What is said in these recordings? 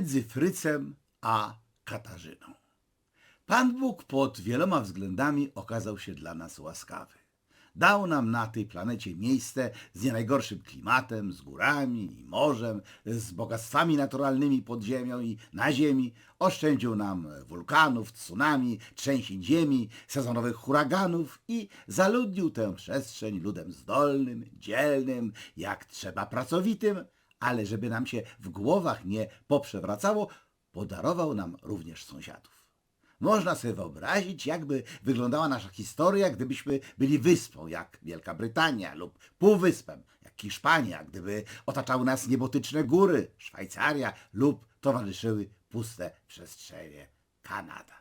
między Frycem a Katarzyną. Pan Bóg pod wieloma względami okazał się dla nas łaskawy. Dał nam na tej planecie miejsce z nie najgorszym klimatem, z górami i morzem, z bogactwami naturalnymi pod ziemią i na ziemi. Oszczędził nam wulkanów, tsunami, trzęsień ziemi, sezonowych huraganów i zaludnił tę przestrzeń ludem zdolnym, dzielnym, jak trzeba pracowitym, ale żeby nam się w głowach nie poprzewracało, podarował nam również sąsiadów. Można sobie wyobrazić, jakby wyglądała nasza historia, gdybyśmy byli wyspą, jak Wielka Brytania, lub półwyspem, jak Hiszpania, gdyby otaczały nas niebotyczne góry, Szwajcaria, lub towarzyszyły puste przestrzenie, Kanada.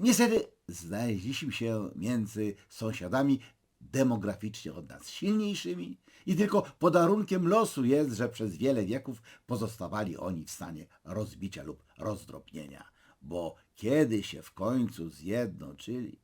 Niestety znaleźliśmy się między sąsiadami demograficznie od nas silniejszymi i tylko podarunkiem losu jest, że przez wiele wieków pozostawali oni w stanie rozbicia lub rozdrobnienia, bo kiedy się w końcu zjednoczyli,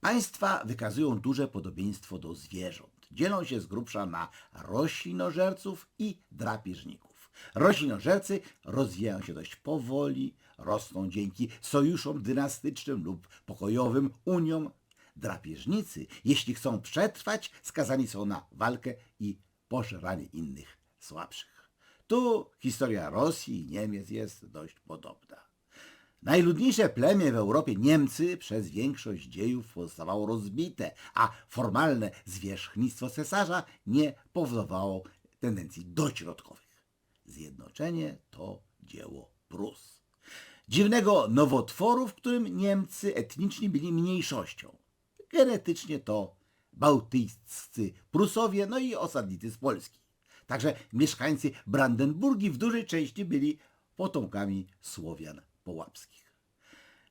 Państwa wykazują duże podobieństwo do zwierząt. Dzielą się z grubsza na roślinożerców i drapieżników. Roślinożercy rozwijają się dość powoli, rosną dzięki sojuszom dynastycznym lub pokojowym uniom. Drapieżnicy, jeśli chcą przetrwać, skazani są na walkę i pożeranie innych słabszych. Tu historia Rosji i Niemiec jest dość podobna. Najludniejsze plemię w Europie, Niemcy, przez większość dziejów pozostawało rozbite, a formalne zwierzchnictwo cesarza nie powodowało tendencji dośrodkowych. Zjednoczenie to dzieło Prus. Dziwnego nowotworu, w którym Niemcy etniczni byli mniejszością. Genetycznie to bałtyccy Prusowie, no i osadnicy z Polski. Także mieszkańcy Brandenburgii w dużej części byli potomkami Słowian połapskich.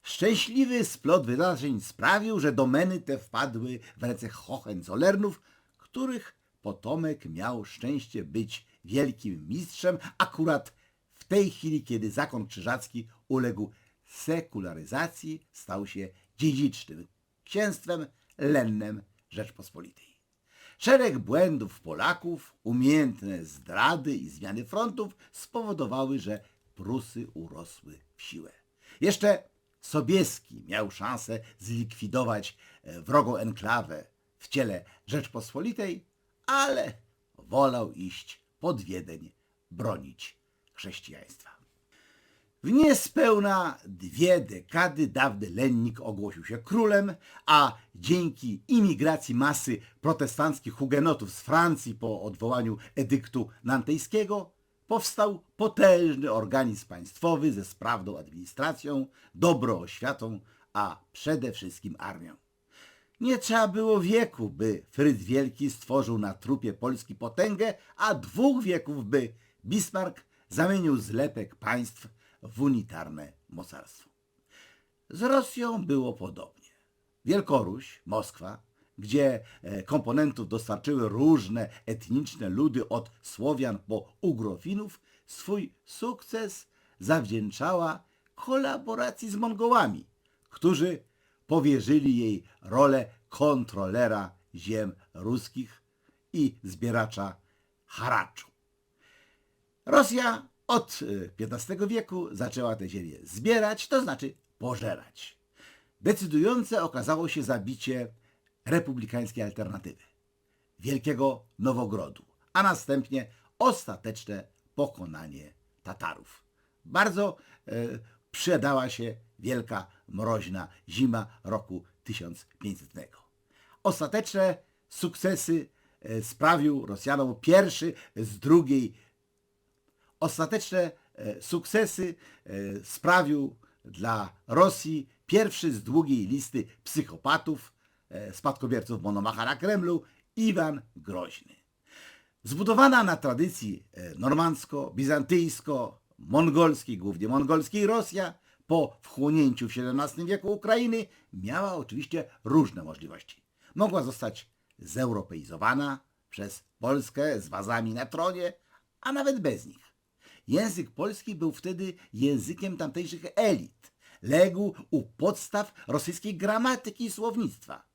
Szczęśliwy splot wydarzeń sprawił, że domeny te wpadły w ręce Hohenzollernów, których potomek miał szczęście być wielkim mistrzem akurat w tej chwili, kiedy zakon krzyżacki uległ sekularyzacji, stał się dziedzicznym księstwem lennem Rzeczpospolitej. Szereg błędów Polaków, umiejętne zdrady i zmiany frontów spowodowały, że Prusy urosły w siłę. Jeszcze Sobieski miał szansę zlikwidować e, wrogą enklawę w ciele Rzeczpospolitej, ale wolał iść pod Wiedeń, bronić chrześcijaństwa. W niespełna dwie dekady dawny lennik ogłosił się królem, a dzięki imigracji masy protestanckich hugenotów z Francji po odwołaniu edyktu nantejskiego powstał potężny organizm państwowy ze sprawną administracją, dobrą oświatą, a przede wszystkim armią. Nie trzeba było wieku, by Fryd Wielki stworzył na trupie Polski potęgę, a dwóch wieków, by Bismarck zamienił zlepek państw w unitarne mocarstwo. Z Rosją było podobnie. Wielkoruś, Moskwa, gdzie e, komponentów dostarczyły różne etniczne ludy od Słowian po Ugrofinów, swój sukces zawdzięczała kolaboracji z Mongołami, którzy powierzyli jej rolę kontrolera ziem ruskich i zbieracza haraczu. Rosja od XV wieku zaczęła te ziemię zbierać, to znaczy pożerać. Decydujące okazało się zabicie republikańskiej alternatywy, Wielkiego Nowogrodu, a następnie ostateczne pokonanie Tatarów. Bardzo e, przydała się wielka, mroźna zima roku 1500. Ostateczne sukcesy e, sprawił Rosjanom pierwszy z drugiej. Ostateczne e, sukcesy e, sprawił dla Rosji pierwszy z długiej listy psychopatów, e, spadkobierców Monomacha na Kremlu, Iwan Groźny. Zbudowana na tradycji normandzko-bizantyjsko-mongolskiej, głównie mongolskiej Rosja, po wchłonięciu w XVII wieku Ukrainy, miała oczywiście różne możliwości. Mogła zostać zeuropeizowana przez Polskę z wazami na tronie, a nawet bez nich. Język polski był wtedy językiem tamtejszych elit. Legł u podstaw rosyjskiej gramatyki i słownictwa.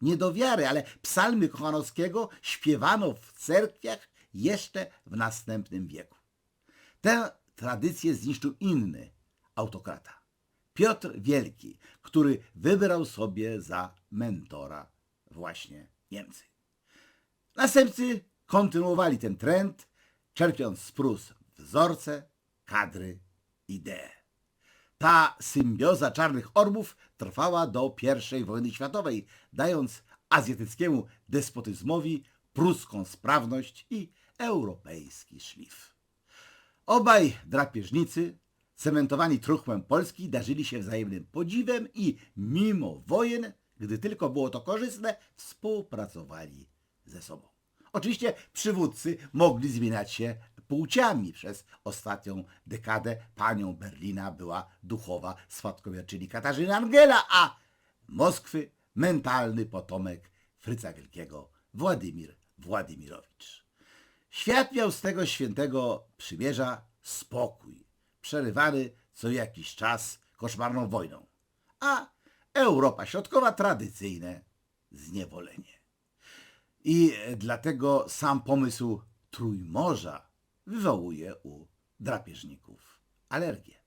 Nie do wiary, ale psalmy Kochanowskiego śpiewano w cerkwiach jeszcze w następnym wieku. Tę tradycję zniszczył inny autokrata. Piotr Wielki, który wybrał sobie za mentora właśnie Niemcy. Następcy kontynuowali ten trend, czerpiąc z Prus wzorce, kadry, idee. Ta symbioza czarnych orbów trwała do I wojny światowej, dając azjatyckiemu despotyzmowi pruską sprawność i europejski szlif. Obaj drapieżnicy, cementowani truchłem Polski, darzyli się wzajemnym podziwem i mimo wojen, gdy tylko było to korzystne, współpracowali ze sobą. Oczywiście przywódcy mogli zmieniać się płciami. Przez ostatnią dekadę panią Berlina była duchowa spadkobierczyni Katarzyny Angela, a Moskwy mentalny potomek Fryca Wielkiego Władimir Władimirowicz. Świat miał z tego świętego przymierza spokój, przerywany co jakiś czas koszmarną wojną, a Europa Środkowa tradycyjne zniewolenie. I dlatego sam pomysł Trójmorza wywołuje u drapieżników alergię.